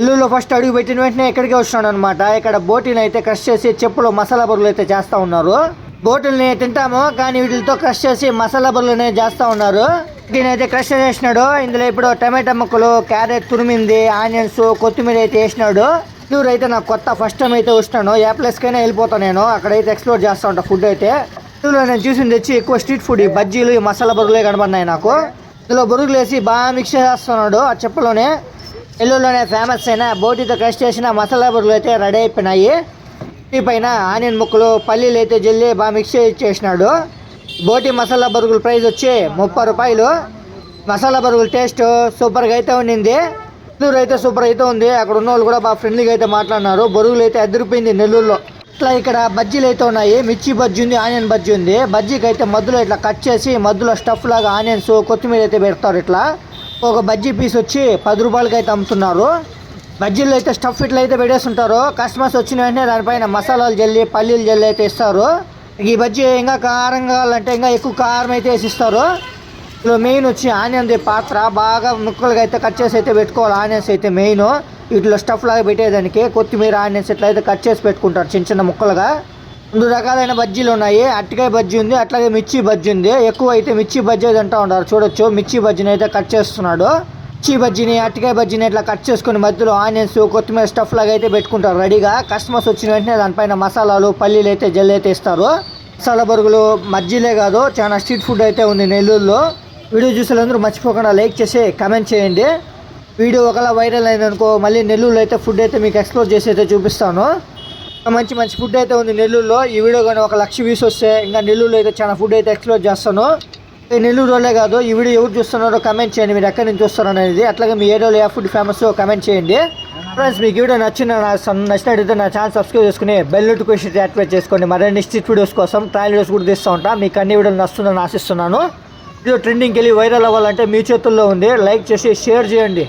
ఇల్లులో first అడుగు పెట్టిన వెంటనే ఇక్కడికి వస్తున్నాడు అనమాట ఇక్కడ బోటిని అయితే క్రష్ చేసి చెప్పులు మసాలా బొరుగులు అయితే చేస్తూ ఉన్నారు. బోటిల్ని తింటాము కానీ వీటితో క్రష్ చేసి మసాలా బొరుగులు చేస్తూ ఉన్నారు. దీని అయితే క్రష్ చేసినాడు. ఇందులో ఇప్పుడు టమాటా ముక్కలు క్యారెట్ తురిమింది ఆనియన్స్ కొత్తిమీర అయితే వేసినాడు. ప్యూర్ అయితే నాకు కొత్త ఫస్ట్ టైం అయితే వస్తున్నాను ఏ ప్లేస్కైనా వెళ్ళిపోతాను నేను. అక్కడైతే ఎక్స్ప్లోర్ చేస్తూ ఉంటాను ఫుడ్ అయితే. ఇందులో నేను చూసింది వచ్చి ఎక్కువ స్ట్రీట్ ఫుడ్ ఈ బజ్జీలు ఈ మసాలా బొరుగులే కనబడినాయి నాకు. ఇందులో బొరుగులు వేసి బాగా మిక్స్ చేస్తున్నాడు ఆ చెప్పులోనే. నెల్లూరులోనే ఫేమస్ అయిన బోటితో క్రష్ చేసిన మసాలా బొరుగులు అయితే రెడీ అయిపోయినాయి. ఈ పైన ఆనియన్ ముక్కలు పల్లీలు అయితే జల్లి బాగా మిక్స్ చేసినాడు. బోటి మసాలా బరుగుల ప్రైస్ వచ్చి ముప్పై రూపాయలు. మసాలా బరుగుల టేస్ట్ సూపర్గా అయితే ఉండింది. నెల్లూరు అయితే సూపర్ అయితే ఉంది. అక్కడ ఉన్న వాళ్ళు కూడా బాగా ఫ్రెండ్లీగా అయితే మాట్లాడినారు. బొరుగులు అయితే అదిరిపోయింది నెల్లూరులో. ఇట్లా ఇక్కడ బజ్జీలు అయితే ఉన్నాయి. మిర్చి బజ్జీ ఉంది ఆనియన్ బజ్జీ ఉంది. బజ్జీకి అయితే మధ్యలో ఇట్లా కట్ చేసి మధ్యలో స్టఫ్ లాగా ఆనియన్స్ కొత్తిమీర అయితే పెడతారు ఇట్లా. ఒక బజ్జీ పీస్ వచ్చి పది రూపాయలకి అయితే అమ్ముతున్నారు. బజ్జీలు అయితే స్టఫ్ ఇట్లా అయితే పెట్టేస్తుంటారు. కస్టమర్స్ వచ్చిన వెంటనే దానిపైన మసాలాలు జల్లి పల్లీలు జల్లి అయితే ఇస్తారు. ఈ బజ్జీ ఇంకా కారం కావాలంటే ఇంకా ఎక్కువ కారం అయితే వేసిస్తారు ఇందులో మెయిన్ వచ్చి ఆనియన్ పాత్ర. బాగా ముక్కలుగా అయితే కట్ చేసి అయితే పెట్టుకోవాలి. ఆనియన్స్ అయితే మెయిన్ వీటిలో స్టఫ్ లాగా పెట్టేదానికి కొత్తిమీర ఆనియన్స్ ఇట్లా అయితే కట్ చేసి పెట్టుకుంటారు చిన్న చిన్న ముక్కలుగా. రెండు రకాలైన బజ్జీలు ఉన్నాయి. అరటికాయ బజ్జీ ఉంది అట్లాగే మిర్చి బజ్జీ ఉంది. ఎక్కువ అయితే మిర్చి బజ్జీ తింటా ఉంటారు. చూడొచ్చు. మిర్చి బజ్జీని అయితే కట్ చేస్తున్నాడు. మిర్చి బజ్జీని అరటికాయ బజ్జీని ఇట్లా కట్ చేసుకుని మధ్యలో ఆనియన్స్ కొత్తిమీర స్టఫ్ లాగా అయితే పెట్టుకుంటారు రెడీగా. కస్టమర్స్ వచ్చిన వెంటనే దానిపైన మసాలాలు పల్లీలు అయితే జల్లు అయితే ఇస్తారు. మసాలా బరుగులు మజ్జీలే కాదు చాలా స్ట్రీట్ ఫుడ్ అయితే ఉంది నెల్లూరులో. వీడియో చూసేలందరూ మర్చిపోకుండా లైక్ చేసి కామెంట్ చేయండి. వీడియో ఒకలా వైరల్ అయిందనుకో మళ్ళీ నెల్లూరులో అయితే ఫుడ్ అయితే మీకు ఎక్స్ప్లోర్ చేసి అయితే చూపిస్తాను. మంచి మంచి ఫుడ్ అయితే ఉంది నెల్లూరులో. ఈ వీడియో కానీ ఒక లక్ష వ్యూస్ వస్తే ఇంకా నెల్లూరులో అయితే చాలా ఫుడ్ అయితే ఎక్స్ప్లోర్ చేస్తాను. ఈ నెల్లూరులోనే కాదు ఈ వీడియో ఎవరు చూస్తున్నారో కమెంట్ చేయండి. మీరు ఎక్కడి నుంచి చూస్తారు అనేది. అట్లాగే మీ ఏరియాలో ఏ ఫుడ్ ఫేమస్ కమెంట్ చేయండి. ఫ్రెండ్స్ మీకు వీడియో నచ్చిన నచ్చినట్టయితే నా ఛానల్ సబ్స్క్రైబ్ చేసుకుని బెల్ నోటిఫికేషన్ యాక్టివేట్ చేసుకోండి. మరిన్ని స్ట్రీట్ వీడియోస్ కోసం ట్రయల్ వీడియోస్ కూడా తీస్తూ ఉంటా. మీకు అన్ని వీడియోలు నచ్చుతుందని ఆశిస్తున్నాను. వీడియో ట్రెండింగ్కి వెళ్ళి వైరల్ అవ్వాలంటే మీ చేతుల్లో ఉంది. లైక్ చేసి షేర్ చేయండి.